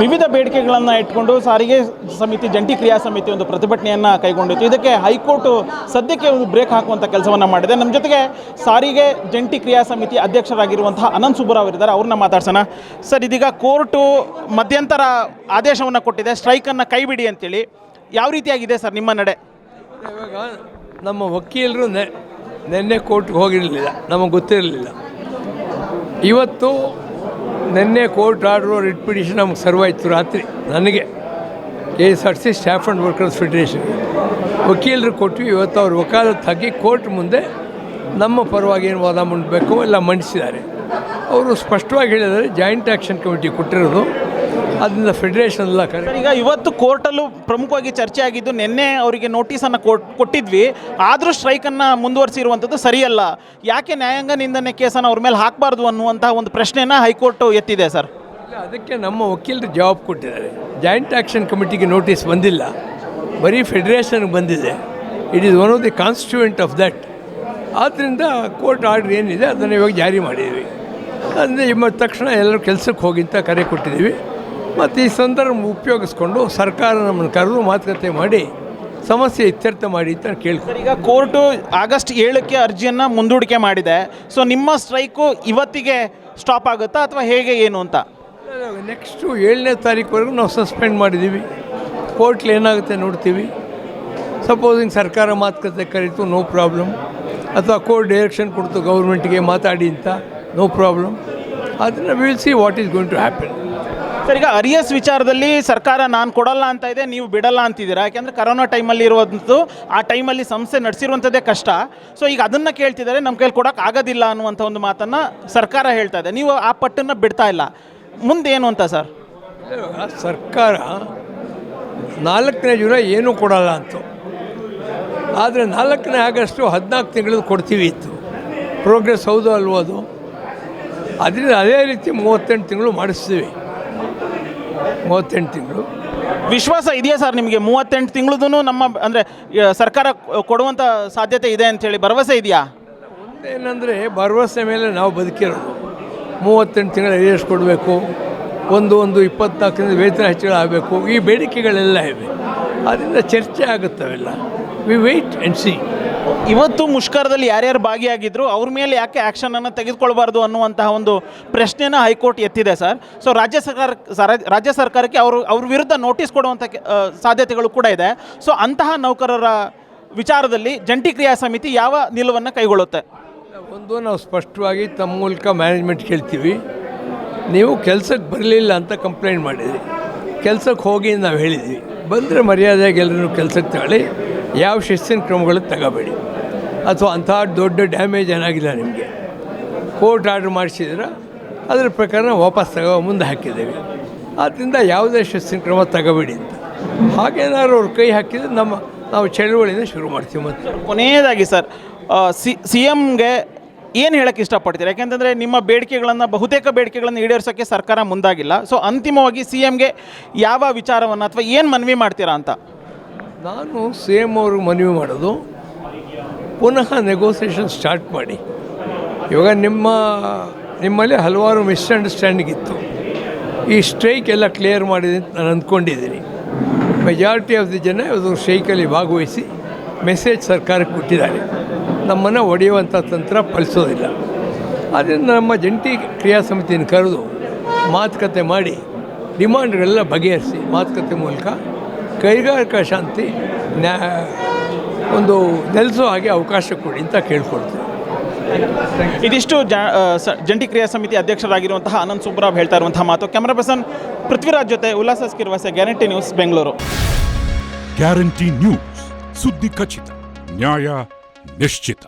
ವಿವಿಧ ಬೇಡಿಕೆಗಳನ್ನು ಇಟ್ಕೊಂಡು ಸಾರಿಗೆ ಸಮಿತಿ, ಜಂಟಿ ಕ್ರಿಯಾ ಸಮಿತಿ ಒಂದು ಪ್ರತಿಭಟನೆಯನ್ನು ಕೈಗೊಂಡಿತ್ತು. ಇದಕ್ಕೆ ಹೈಕೋರ್ಟ್ ಸದ್ಯಕ್ಕೆ ಒಂದು ಬ್ರೇಕ್ ಹಾಕುವಂಥ ಕೆಲಸವನ್ನು ಮಾಡಿದೆ. ನಮ್ಮ ಜೊತೆಗೆ ಸಾರಿಗೆ ಜಂಟಿ ಕ್ರಿಯಾ ಸಮಿತಿ ಅಧ್ಯಕ್ಷರಾಗಿರುವಂತಹ ಅನಂತ್ ಸುಬ್ಬರಾವ್ ಇದ್ದಾರೆ. ಅವ್ರನ್ನ ಮಾತಾಡ್ಸೋಣ. ಸರ್, ಇದೀಗ ಕೋರ್ಟು ಮಧ್ಯಂತರ ಆದೇಶವನ್ನು ಕೊಟ್ಟಿದೆ. ಸ್ಟ್ರೈಕನ್ನು ಕೈಬಿಡಿ ಅಂತೇಳಿ. ಯಾವ ರೀತಿಯಾಗಿದೆ ಸರ್ ನಿಮ್ಮ ನಡೆ? ಇವಾಗ ನಮ್ಮ ವಕೀಲರು ನೆನ್ನೆ ನಿನ್ನೆ ಕೋರ್ಟ್ಗೆ ಹೋಗಿರಲಿಲ್ಲ. ನಮಗೆ ಗೊತ್ತಿರಲಿಲ್ಲ. ಇವತ್ತು ನಿನ್ನೆ ಕೋರ್ಟ್ ಆರ್ಡ್ರು ರಿಟ್ ಪಿಟಿಷನ್ ನಮ್ಗೆ ಸರ್ವ್ ಆಯಿತು ರಾತ್ರಿ, ನನಗೆ. K S R C staff and workers federation ವಕೀಲರು ಕೊಟ್ಟು ಇವತ್ತು ಅವ್ರ ವಕಾಲತ್ ಹಾಕಿ ಕೋರ್ಟ್ ಮುಂದೆ ನಮ್ಮ ಪರವಾಗಿ ಏನು ವಾದ ಮಾಡಬೇಕು ಎಲ್ಲ ಮಂಡಿಸಿದ್ದಾರೆ. ಅವರು ಸ್ಪಷ್ಟವಾಗಿ ಹೇಳಿದರೆ ಜಾಯಿಂಟ್ ಆ್ಯಕ್ಷನ್ ಕಮಿಟಿ ಕೊಟ್ಟಿರೋದು. ಅದರಿಂದ ಫೆಡರೇಷನ್ ಎಲ್ಲ ಕರೆ ಸರ್, ಈಗ ಇವತ್ತು ಕೋರ್ಟಲ್ಲೂ ಪ್ರಮುಖವಾಗಿ ಚರ್ಚೆ ಆಗಿದ್ದು ನಿನ್ನೆ ಅವರಿಗೆ ನೋಟಿಸನ್ನು ಕೊಟ್ಟಿದ್ವಿ. ಆದರೂ ಸ್ಟ್ರೈಕನ್ನು ಮುಂದುವರಿಸಿರುವಂಥದ್ದು ಸರಿಯಲ್ಲ. ಯಾಕೆ ನ್ಯಾಯಾಂಗ ನಿಂದನೆ ಕೇಸನ್ನು ಅವ್ರ ಮೇಲೆ ಹಾಕಬಾರ್ದು ಅನ್ನುವಂಥ ಒಂದು ಪ್ರಶ್ನೆಯನ್ನು ಹೈಕೋರ್ಟ್ ಎತ್ತಿದೆ ಸರ್? ಇಲ್ಲ, ಅದಕ್ಕೆ ನಮ್ಮ ವಕೀಲರು ಜವಾಬ್ ಕೊಟ್ಟಿದ್ದಾರೆ. ಜಾಯಿಂಟ್ ಆ್ಯಕ್ಷನ್ ಕಮಿಟಿಗೆ ನೋಟಿಸ್ ಬಂದಿಲ್ಲ. ಬರೀ ಫೆಡರೇಷನ್ಗೆ ಬಂದಿದೆ. It is one of the constituent of that ಆದ್ದರಿಂದ ಕೋರ್ಟ್ ಆರ್ಡ್ರ್ ಏನಿದೆ ಅದನ್ನು ಇವಾಗ ಜಾರಿ ಮಾಡಿದ್ದೀವಿ. ಅಂದರೆ ಇಮ್ಮ ತಕ್ಷಣ ಎಲ್ಲರೂ ಕೆಲಸಕ್ಕೆ ಹೋಗಿ ಅಂತ ಕರೆ ಕೊಟ್ಟಿದ್ದೀವಿ. ಮತ್ತು ಈ ಸಂದರ್ಭ ಉಪಯೋಗಿಸ್ಕೊಂಡು ಸರ್ಕಾರ ನಮ್ಮನ್ನು ಕರೆದು ಮಾತುಕತೆ ಮಾಡಿ ಸಮಸ್ಯೆ ಇತ್ಯರ್ಥ ಮಾಡಿ ಅಂತ ಕೇಳ್ಕೊಂಡು ಸರ್ ಈಗ ಕೋರ್ಟು ಆಗಸ್ಟ್ ಏಳಕ್ಕೆ ಅರ್ಜಿಯನ್ನು ಮುಂದೂಡಿಕೆ ಮಾಡಿದೆ. ಸೊ ನಿಮ್ಮ ಸ್ಟ್ರೈಕು ಇವತ್ತಿಗೆ ಸ್ಟಾಪ್ ಆಗುತ್ತಾ ಅಥವಾ ಹೇಗೆ ಏನು ಅಂತ? ನೆಕ್ಸ್ಟು ಏಳನೇ ತಾರೀಕುವರೆಗೂ ನಾವು ಸಸ್ಪೆಂಡ್ ಮಾಡಿದ್ದೀವಿ. ಕೋರ್ಟ್ಲಿ ಏನಾಗುತ್ತೆ ನೋಡ್ತೀವಿ. ಸಪೋಸಿಂಗ್ ಸರ್ಕಾರ ಮಾತುಕತೆ ಕರೀತು ನೋ ಪ್ರಾಬ್ಲಮ್ ಅಥವಾ ಕೋರ್ಟ್ ಡೈರೆಕ್ಷನ್ ಕೊಡ್ತು ಗೌರ್ಮೆಂಟ್ಗೆ ಮಾತಾಡಿ ಅಂತ ನೋ ಪ್ರಾಬ್ಲಮ್ ಅದನ್ನು will see what is going to happen sir ಈಗ ಅರಿಯಸ್ ವಿಚಾರದಲ್ಲಿ ಸರ್ಕಾರ ನಾನು ಕೊಡಲ್ಲ ಅಂತ ಇದೆ, ನೀವು ಬಿಡಲ್ಲ ಅಂತಿದ್ದೀರಾ? ಯಾಕೆಂದರೆ ಕರೋನಾ ಟೈಮಲ್ಲಿ ಇರುವಂಥದ್ದು ಆ ಟೈಮಲ್ಲಿ ಸಂಸ್ಥೆ ನಡೆಸಿರುವಂಥದ್ದೇ ಕಷ್ಟ. ಸೊ ಈಗ ಅದನ್ನು ಕೇಳ್ತಿದ್ದಾರೆ ನಮ್ಮ ಕೈಲಿ ಕೊಡೋಕೆ ಆಗೋದಿಲ್ಲ ಅನ್ನುವಂಥ ಒಂದು ಮಾತನ್ನು ಸರ್ಕಾರ ಹೇಳ್ತಾ ಇದೆ. ನೀವು ಆ ಪಟ್ಟನ್ನು ಬಿಡ್ತಾ ಇಲ್ಲ. ಮುಂದೆ ಏನು ಅಂತ ಸರ್? ಸರ್ಕಾರ ನಾಲ್ಕನೇ ಜುಲೈ ಏನೂ ಕೊಡಲ್ಲ ಅಂತ. ಆದರೆ ನಾಲ್ಕನೇ ಆಗಸ್ಟು ಹದಿನಾಲ್ಕು ತಿಂಗಳು ಕೊಡ್ತೀವಿ ಇತ್ತು. ಪ್ರೋಗ್ರೆಸ್ ಹೌದು ಅಲ್ವೋ ಅದು? ಅದರಿಂದ ಅದೇ ರೀತಿ ಮೂವತ್ತೆಂಟು ತಿಂಗಳು ಮಾಡಿಸ್ತೀವಿ. ಮೂವತ್ತೆಂಟು ತಿಂಗಳು. ವಿಶ್ವಾಸ ಇದೆಯಾ ಸರ್ ನಿಮಗೆ? ಮೂವತ್ತೆಂಟು ತಿಂಗಳದೂ ನಮ್ಮ ಅಂದರೆ ಸರ್ಕಾರ ಕೊಡುವಂಥ ಸಾಧ್ಯತೆ ಇದೆ ಅಂತೇಳಿ ಭರವಸೆ ಇದೆಯಾ? ಏನಂದರೆ ಭರವಸೆ ಮೇಲೆ ನಾವು ಬದುಕಿರೋದು. ಮೂವತ್ತೆಂಟು ತಿಂಗಳ ಎಷ್ಟು ಕೊಡಬೇಕು. ಒಂದು ಒಂದು ಇಪ್ಪತ್ನಾಲ್ಕರಿಂದ ವೇತನ ಹೆಚ್ಚಳ ಆಗಬೇಕು. ಈ ಬೇಡಿಕೆಗಳೆಲ್ಲ ಇವೆ ಅದರಿಂದ ಚರ್ಚೆ ಆಗುತ್ತವೆಲ್ಲ. ವಿ ವೆಯ್ಟ್ ಆ್ಯಂಡ್ ಸಿ ಇವತ್ತು ಮುಷ್ಕರದಲ್ಲಿ ಯಾರ್ಯಾರು ಭಾಗಿಯಾಗಿದ್ರು ಅವ್ರ ಮೇಲೆ ಯಾಕೆ ಆ್ಯಕ್ಷನನ್ನು ತೆಗೆದುಕೊಳ್ಬಾರ್ದು ಅನ್ನುವಂತಹ ಒಂದು ಪ್ರಶ್ನೆನ ಹೈಕೋರ್ಟ್ ಎತ್ತಿದೆ ಸರ್. ಸೊ ರಾಜ್ಯ ಸರ್ಕಾರ, ಸರ- ರಾಜ್ಯ ಸರ್ಕಾರಕ್ಕೆ ಅವರು, ಅವ್ರ ವಿರುದ್ಧ ನೋಟಿಸ್ ಕೊಡುವಂಥ ಸಾಧ್ಯತೆಗಳು ಕೂಡ ಇದೆ. ಸೊ ಅಂತಹ ನೌಕರರ ವಿಚಾರದಲ್ಲಿ ಜಂಟಿ ಕ್ರಿಯಾ ಸಮಿತಿ ಯಾವ ನಿಲುವನ್ನು ಕೈಗೊಳ್ಳುತ್ತೆ? ಒಂದು, ನಾವು ಸ್ಪಷ್ಟವಾಗಿ ತಮ್ಮ ಮೂಲಕ ಮ್ಯಾನೇಜ್ಮೆಂಟ್ ಕೇಳ್ತೀವಿ. ನೀವು ಕೆಲಸಕ್ಕೆ ಬರಲಿಲ್ಲ ಅಂತ ಕಂಪ್ಲೇಂಟ್ ಮಾಡಿದ್ರಿ. ಕೆಲಸಕ್ಕೆ ಹೋಗಿ ನಾವು ಹೇಳಿದ್ವಿ. ಬಂದರೆ ಮರ್ಯಾದೆಗೆ ಎಲ್ಲರೂ ಕೆಲಸಕ್ಕೆ ತಗೊಳ್ಳಿ. ಯಾವ ಶಿಸ್ತಿನ ಕ್ರಮಗಳು ತಗೋಬೇಡಿ. ಅಥವಾ ಅಂಥ ದೊಡ್ಡ ಡ್ಯಾಮೇಜ್ ಏನಾಗಿಲ್ಲ ನಿಮಗೆ. ಕೋರ್ಟ್ ಆರ್ಡ್ರ್ ಮಾಡಿಸಿದ್ರೆ, ಅದರ ಪ್ರಕಾರ ವಾಪಸ್ ತಗೋ ಮುಂದೆ ಹಾಕಿದ್ದೇವೆ. ಆದ್ದರಿಂದ ಯಾವುದೇ ಶಿಸ್ತಿನ ಕ್ರಮ ತಗೋಬೇಡಿ ಅಂತ. ಹಾಗೇನಾದ್ರು ಅವ್ರು ಕೈ ಹಾಕಿದರೆ ನಮ್ಮ, ನಾವು ಚಳುವಳಿನ ಶುರು ಮಾಡ್ತೀವಿ ಮತ್ತು. ಕೊನೆಯದಾಗಿ ಸರ್ ಸಿ ಸಿ ಎಮ್ಗೆ ಏನು ಹೇಳಕ್ಕೆ ಇಷ್ಟಪಡ್ತೀರಾ? ಯಾಕೆಂತಂದರೆ ನಿಮ್ಮ ಬೇಡಿಕೆಗಳನ್ನು, ಬಹುತೇಕ ಬೇಡಿಕೆಗಳನ್ನು ಈಡೇರಿಸೋಕ್ಕೆ ಸರ್ಕಾರ ಮುಂದಾಗಿಲ್ಲ. ಸೊ ಅಂತಿಮವಾಗಿ ಸಿ ಎಮ್ಗೆ ಯಾವ ವಿಚಾರವನ್ನು ಅಥವಾ ಏನು ಮನವಿ ಮಾಡ್ತೀರಾ ಅಂತ? ನಾನು ಸಿ ಎಂ ಅವ್ರಿಗೆ ಮನವಿ ಮಾಡೋದು, ಪುನಃ ನೆಗೋಸಿಯೇಷನ್ ಸ್ಟಾರ್ಟ್ ಮಾಡಿ. ಇವಾಗ ನಿಮ್ಮ, ನಿಮ್ಮಲ್ಲಿ ಹಲವಾರು ಮಿಸ್ಅಂಡರ್ಸ್ಟ್ಯಾಂಡಿಂಗ್ ಇತ್ತು. ಈ ಸ್ಟ್ರೈಕ್ ಎಲ್ಲ ಕ್ಲಿಯರ್ ಮಾಡಿದೆ ಅಂತ ನಾನು ಅಂದ್ಕೊಂಡಿದ್ದೀನಿ. ಮೆಜಾರಿಟಿ ಆಫ್ ದಿ ಜನ ಅದು ಸ್ಟ್ರೈಕಲ್ಲಿ ಭಾಗವಹಿಸಿ ಮೆಸೇಜ್ ಸರ್ಕಾರಕ್ಕೆ ಕೊಟ್ಟಿದ್ದಾರೆ. ನಮ್ಮನ್ನು ಒಡೆಯುವಂಥ ತಂತ್ರ ಫಲಿಸೋದಿಲ್ಲ. ಅದರಿಂದ ನಮ್ಮ ಜಂಟಿ ಕ್ರಿಯಾ ಸಮಿತಿಯನ್ನು ಕರೆದು ಮಾತುಕತೆ ಮಾಡಿ, ಡಿಮಾಂಡ್ಗಳೆಲ್ಲ ಬಗೆಹರಿಸಿ ಮಾತುಕತೆ ಮೂಲಕ ಕೈಗಾರಿಕಾ ಶಾಂತಿ ನ್ಯಾ ಒಂದು ನೆಲೆಸೋ ಹಾಗೆ ಅವಕಾಶ ಕೊಡಿ ಅಂತ ಕೇಳ್ಕೊಳ್ತೀನಿ. ಇದಿಷ್ಟು ಜ ಸ- ಜಂಟಿ ಕ್ರಿಯಾ ಸಮಿತಿ ಅಧ್ಯಕ್ಷರಾಗಿರುವಂತಹ ಅನಂತ್ ಸುಬ್ರಾವ್ ಹೇಳ್ತಾ ಇರುವಂತಹ ಮಾತು. ಕ್ಯಾಮರಾ ಪರ್ಸನ್ ಪೃಥ್ವಿರಾಜ್ ಜೊತೆ ಉಲ್ಲಾಸ ಸ್ಕಿರ್ವಾಸೆ guarantee news Bengaluru. Guarantee news ಸುದ್ದಿ ಖಚಿತ ನ್ಯಾಯ ನಿಶ್ಚಿತ.